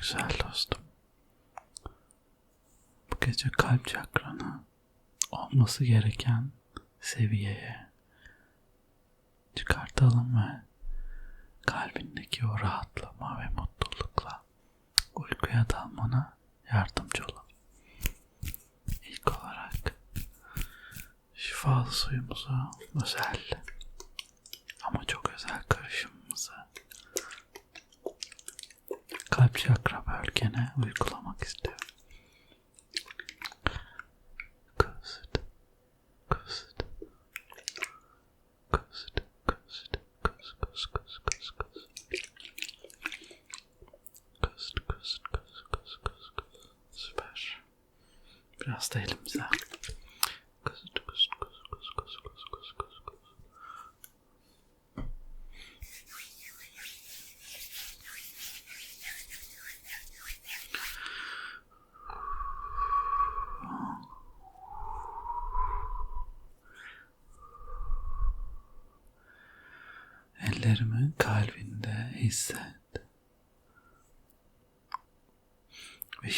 güzel dostum. Bu gece kalp çakranı olması gereken seviyeye çıkartalım ve kalbindeki o rahatlama ve mutlulukla uykuya dalmana yardımcı olalım. İlk olarak şifalı suyumuzu özel ama çok özel karışımımızı kalp çakra bölgene uygulamak istiyorum. Kısıt, kısıt, kısıt, kısıt, kıs, kıs,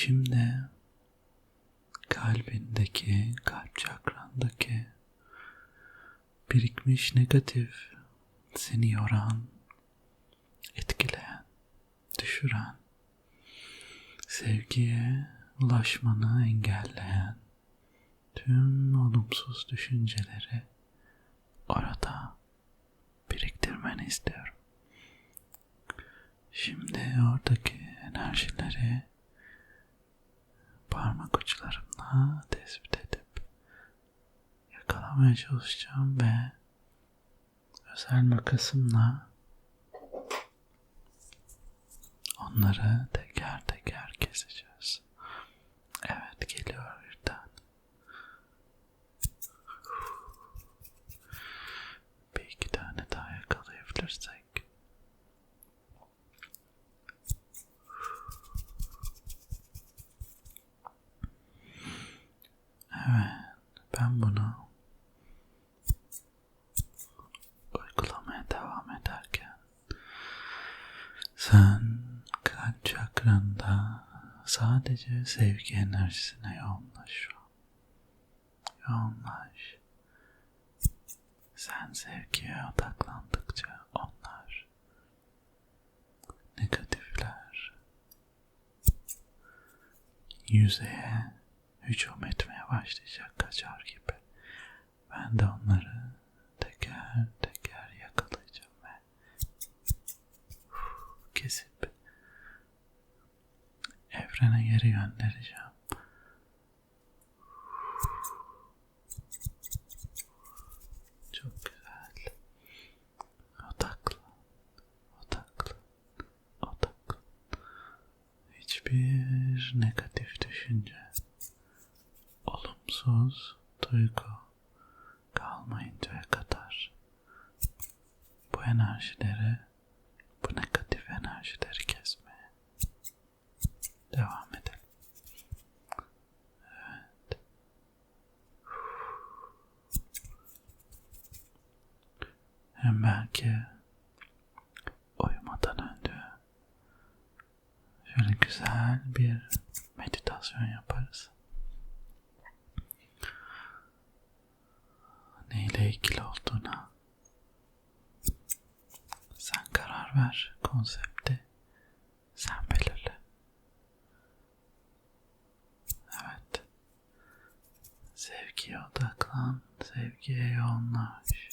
şimdi kalbindeki, kalp çakrandaki birikmiş negatif, seni yoran, etkileyen, düşüren, sevgiye ulaşmanı engelleyen tüm olumsuz düşünceleri orada biriktirmeni istiyorum. Şimdi oradaki enerjileri parmak uçlarımla tespit edip yakalamaya çalışacağım ve özel makasımla onları teker teker keseceğiz. Evet geliyor birden. Bir iki tane daha yakalayabilirsek. Evet, ben bunu uygulamaya devam ederken sen kalp çakranda sadece sevgi enerjisine yoğunlaş şu an. Yoğunlaş. Sen sevgiye odaklandıkça onlar negatifler yüzeye hücum etmeye başlayacak kaçar gibi. Ben de onları teker teker yakalayacağım ve kesip göndereceğim. Çok güzel. Odaklan. Odaklan. Odaklan. Hiçbir negatif düşünce, olumsuz duygu kalmayıncaya kadar bu enerjileri, bu negatif enerjileri kesmeye devam edelim. Evet. Hem belki uyumadan önce şöyle güzel bir meditasyon yaparız. Neyle ilgili olduğuna sen karar ver konsepti sen belirle. Evet. Sevgiye odaklan, sevgiye yoğunlaş.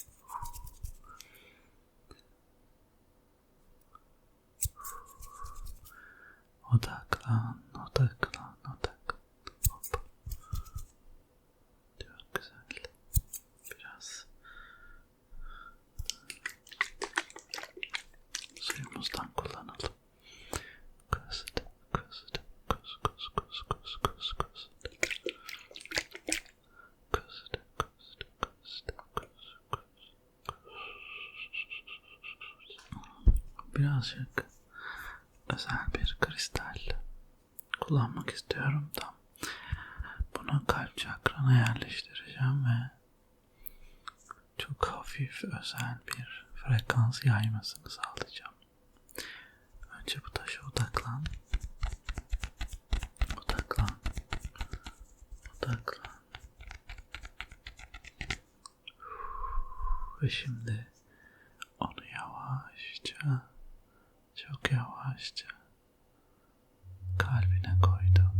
çalışık özel bir kristal kullanmak istiyorum da bunu kalp çakrana yerleştireceğim ve çok hafif özel bir frekans yaymasını sağlayacağım. Önce bu taşa odaklan. Odaklan. Odaklan. Ve şimdi onu yavaşça çok yavaşça kalbine koydum.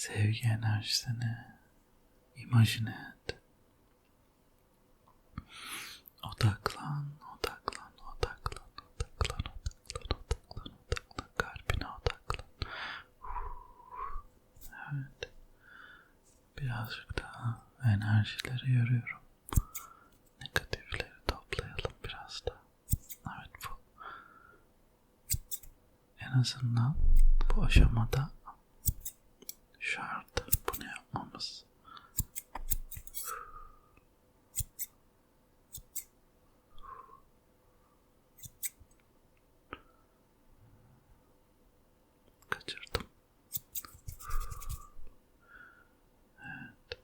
Sevgi enerjisini imajine et. Odaklan, odaklan, odaklan, odaklan, odaklan, odaklan, odaklan, kalbine odaklan. Evet. Birazcık daha enerjileri görüyorum. Negatifleri toplayalım biraz da. Evet bu. En azından bu aşamada şart bunu yapmamız. Kaçırdım. Evet.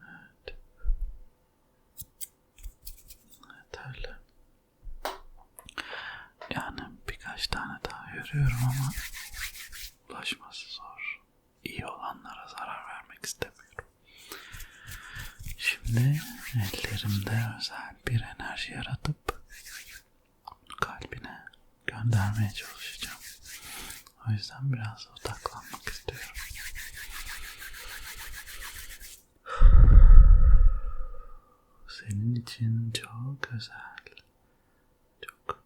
Evet. Yeterli. Yani birkaç tane daha görüyorum ama ulaşması zor. İyi olanlara zarar vermek istemiyorum. Şimdi ellerimde özel bir enerji yaratıp kalbine göndermeye çalışacağım. O yüzden biraz odaklanmak istiyorum. Senin için çok özel, çok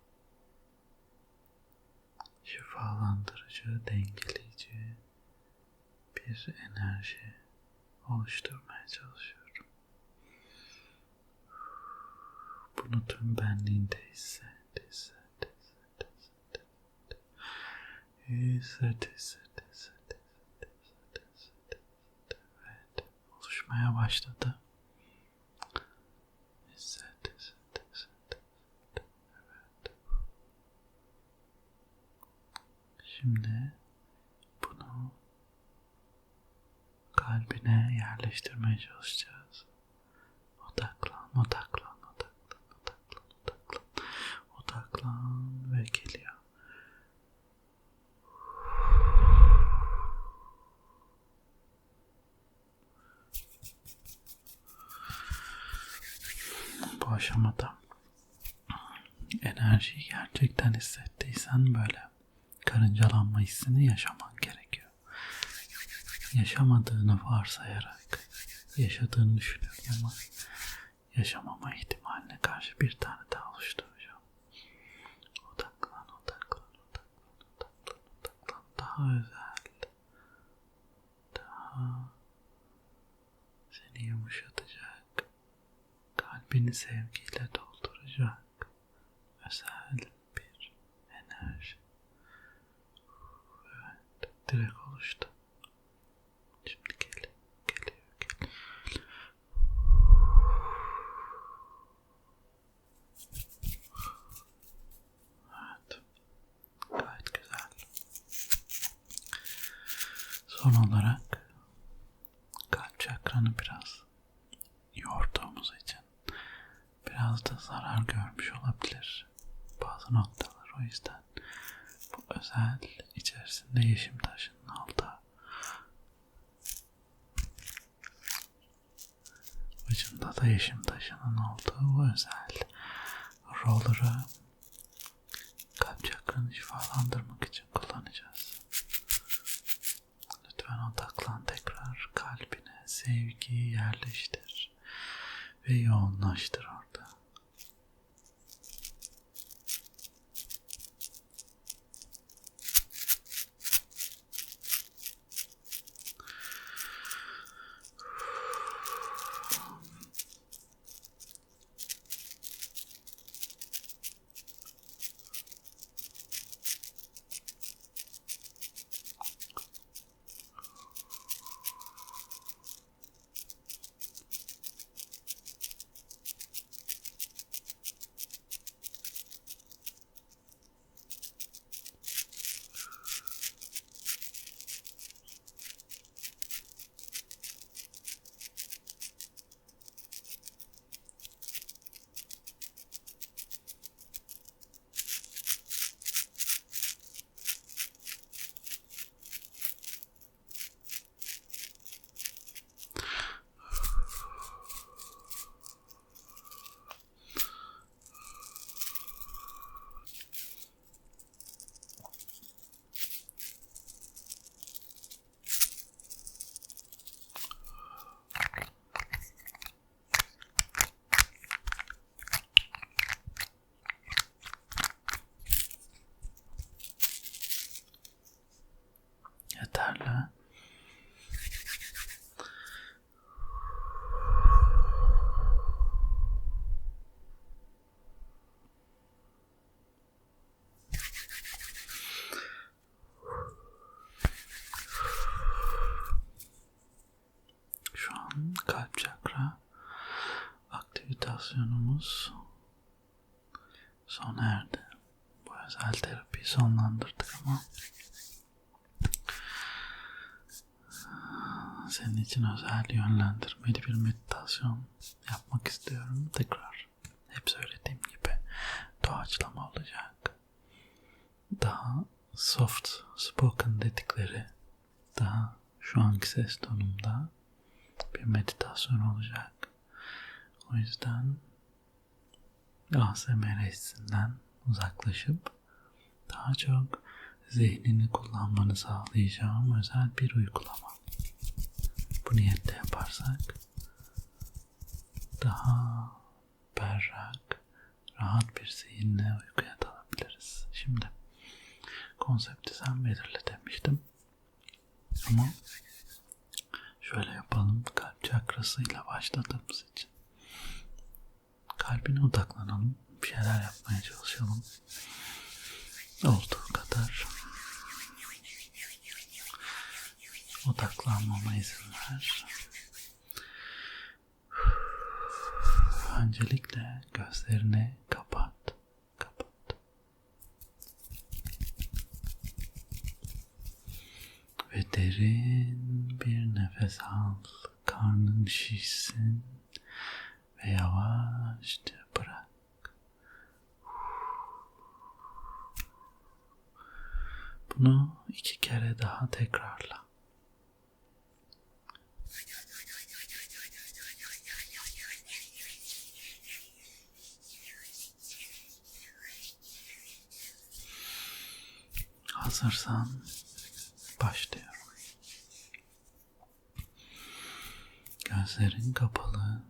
şifalandırıcı, dengeleyici bir enerji oluşturmaya çalışıyorum. Bunu tüm benliğinde hisset, hisset, hisset, hisset, hisset, hisset, hisset, hisset, hisset, hisset. Evet, oluşmaya başladı. Hisset, hisset, hisset, hisset. Evet. Şimdi bunu kalbine yerleştirmeye çalışacağız. Odaklan, odaklan, odaklan, odaklan, odaklan. Odaklan ve geliyor. Bu aşamada enerjiyi gerçekten hissettiysen böyle karıncalanma hissini yaşaman gerekiyor. Yaşamadığını varsayarak yaşadığını düşünüyorum ama yaşamama ihtimaline karşı bir tane daha oluşturacağım. Odaklan, odaklan, odaklan, odaklan, odaklan. Daha özel, daha seni yumuşatacak, kalbini sevgiyle dolduracak özel Te dejo. İçerisinde yeşim taşının altı. Ucunda da yeşim taşının olduğu özel roller'ı kalp çakranı şifalandırmak için kullanacağız. Lütfen odaklan tekrar kalbine sevgiyi yerleştir ve yoğunlaştır aktivitasyonumuz sona erdi. Bu özel terapiyi sonlandırdık ama senin için özel yönlendirmeli bir meditasyon yapmak istiyorum. Tekrar hep söylediğim gibi doğaçlama olacak. Daha soft spoken dedikleri daha şu anki ses tonumda bir meditasyon olacak. O yüzden ASMR hissinden uzaklaşıp daha çok zihnini kullanmanı sağlayacağım özel bir uygulama. Bu niyetle yaparsak daha berrak, rahat bir zihinle uykuya dalabiliriz. Şimdi konsepti sen belirle demiştim. Ama şöyle yapalım. Kalp çakrasıyla başladığımız için. Kalbine odaklanalım. Bir şeyler yapmaya çalışalım. Olduğu kadar odaklanmama izin ver. Öncelikle gözlerini kapat. Kapat. Ve derin bir nefes al. Karnın şişsin ve yavaşça bırak. Bunu iki kere daha tekrarla. Hazırsan başlıyorum. Gözlerin kapalı.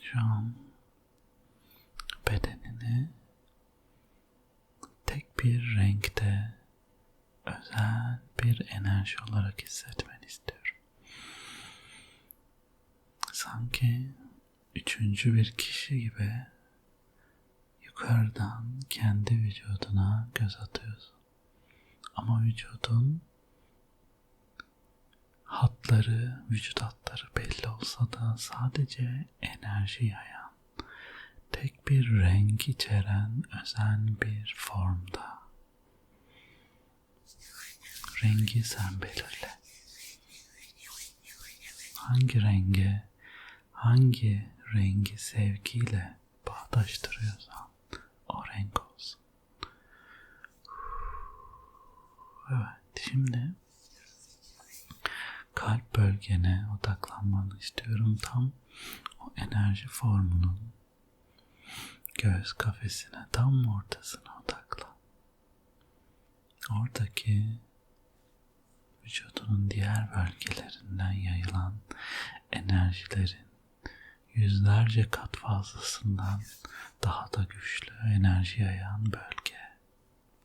Şu an bedenini tek bir renkte özel bir enerji olarak hissetmeni istiyorum. Sanki üçüncü bir kişi gibi yukarıdan kendi vücuduna göz atıyorsun. Ama vücudun hatları, vücut hatları belli olsa da sadece enerji yayan, tek bir renk içeren özel bir formda. Rengi sen belirle. Hangi renge, hangi rengi sevgiyle bağdaştırıyorsan o renk olsun. Evet, şimdi kalp bölgene odaklanmanı istiyorum. Tam o enerji formunun göğüs kafesine tam ortasına odaklan. Oradaki vücudunun diğer bölgelerinden yayılan enerjilerin yüzlerce kat fazlasından daha da güçlü enerji yayan bölge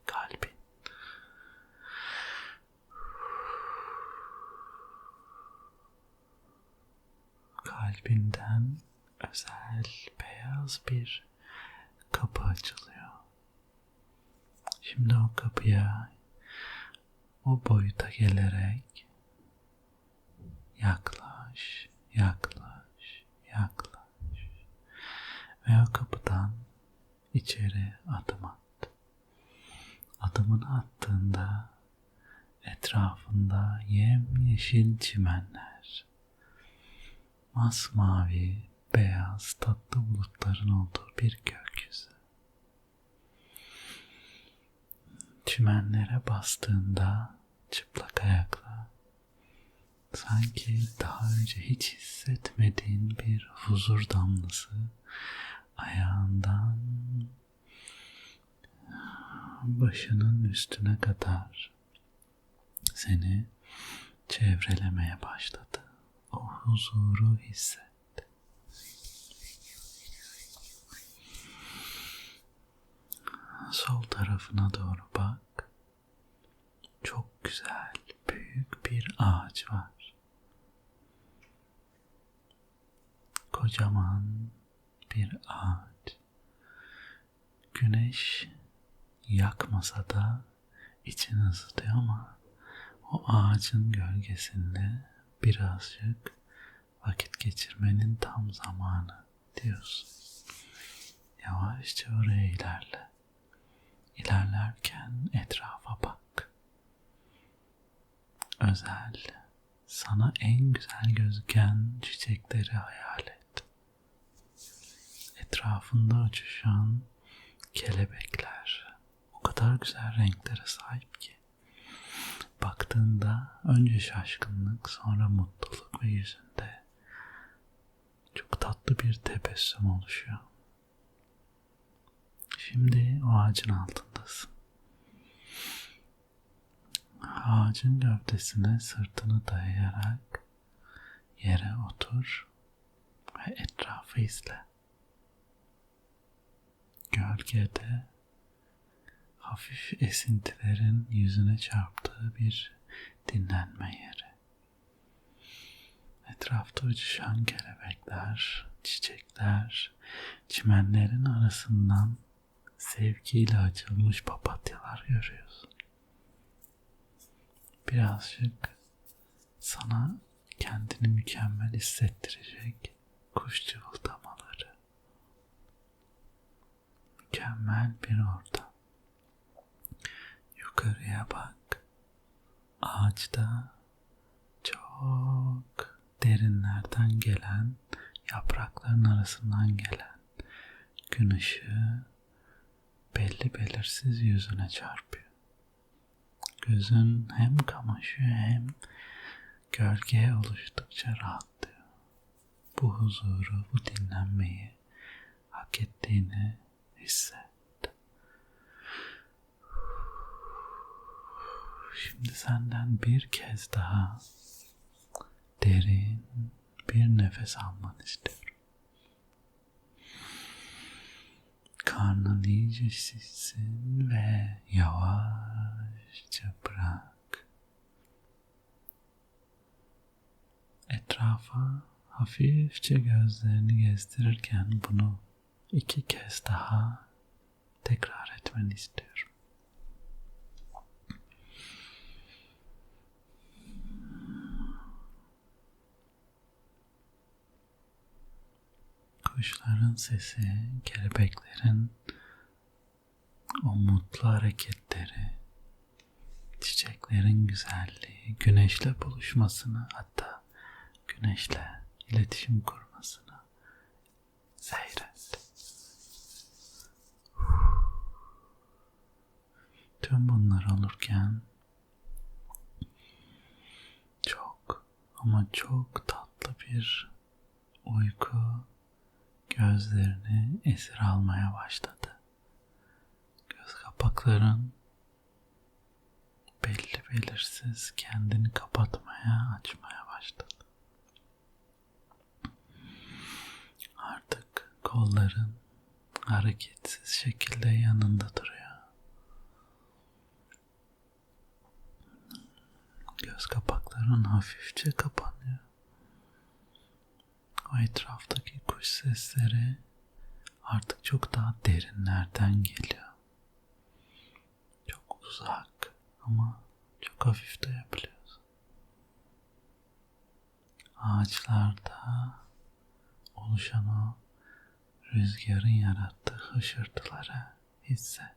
kalbin. Kalbinden özel beyaz bir kapı açılıyor. Şimdi o kapıya o boyuta gelerek yaklaş, yaklaş, yaklaş ve o kapıdan içeri adım at. Adımını attığında etrafında yemyeşil çimenler, masmavi, beyaz tatlı bulutların olduğu bir gökyüzü. Çimenlere bastığında çıplak ayakla sanki daha önce hiç hissetmediğin bir huzur damlası ayağından başının üstüne kadar seni çevrelemeye başladı. O huzuru hisset. Sol tarafına doğru bak. Çok güzel, büyük bir ağaç var. Kocaman bir ağaç. Güneş yakmasa da için ısıtıyor ama o ağacın gölgesinde birazcık vakit geçirmenin tam zamanı diyorsun. Yavaşça oraya ilerle. İlerlerken etrafa bak. Özel, sana en güzel gözüken çiçekleri hayal et. Etrafında uçuşan kelebekler o kadar güzel renklere sahip ki. Baktığında önce şaşkınlık sonra mutluluk ve yüzünde çok tatlı bir tebessüm oluşuyor. Şimdi o ağacın altındasın. Ağacın gövdesine sırtını dayayarak yere otur ve etrafı izle. Gölgede hafif esintilerin yüzüne çarptığı bir dinlenme yeri. Etrafta uçuşan kelebekler, çiçekler, çimenlerin arasından sevgiyle açılmış papatyalar görüyorsun. Birazcık sana kendini mükemmel hissettirecek kuş cıvıldamaları. Mükemmel bir ortam. Yukarıya bak. Ağaçta çok derinlerden gelen, yaprakların arasından gelen gün ışığı belli belirsiz yüzüne çarpıyor. Gözün hem kamaşıyor hem gölgeye oluştukça rahatlıyor. Bu huzuru, bu dinlenmeyi hak ettiğini hisset. Şimdi senden bir kez daha derin bir nefes almanı istiyorum. Karnın iyice şişsin ve yavaşça bırak. Etrafa hafifçe gözlerini gezdirirken bunu iki kez daha tekrar etmeni istiyorum. kuşların sesi, kelebeklerin o mutlu hareketleri, çiçeklerin güzelliği, güneşle buluşmasını hatta güneşle iletişim kurmasını seyret. Tüm bunlar olurken çok ama çok tatlı bir uyku gözlerini esir almaya başladı. Göz kapakların belli belirsiz kendini kapatmaya, açmaya başladı. Artık kolların hareketsiz şekilde yanında duruyor. Göz kapakların hafifçe kapanıyor. O etraftaki kuş sesleri artık çok daha derinlerden geliyor. Çok uzak ama çok hafif duyabiliyorsun. Ağaçlarda oluşan o rüzgarın yarattığı hışırtıları hisset.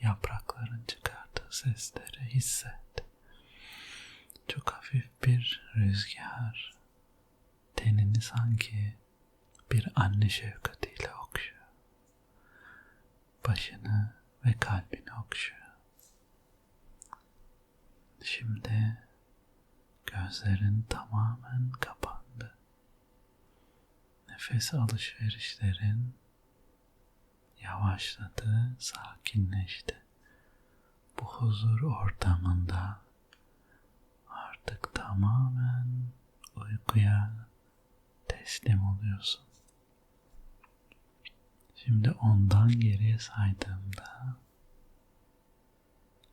Yaprakların çıkardığı sesleri hisset. Çok hafif bir rüzgar tenini sanki bir anne şefkatiyle okşuyor. Başını ve kalbini okşuyor. Şimdi gözlerin tamamen kapandı. Nefes alışverişlerin yavaşladı, sakinleşti. Bu huzur ortamında artık tamamen uykuya teslim oluyorsun. Şimdi ondan geriye saydığımda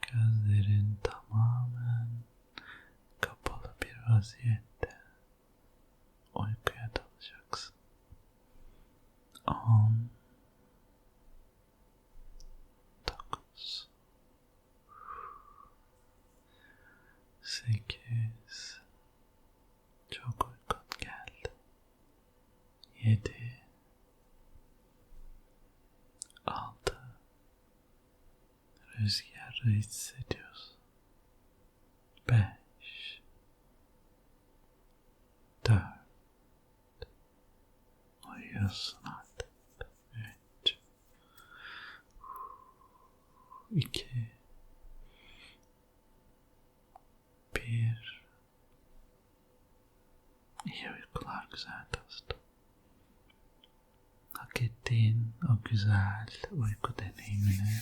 gözlerin tamamen kapalı bir vaziyette uykuya dalacaksın. On hissediyorsun. Beş dört uyuyorsun artık. Üç iki bir İyi uykular güzel dostum. Hak ettiğin o güzel uyku deneyimini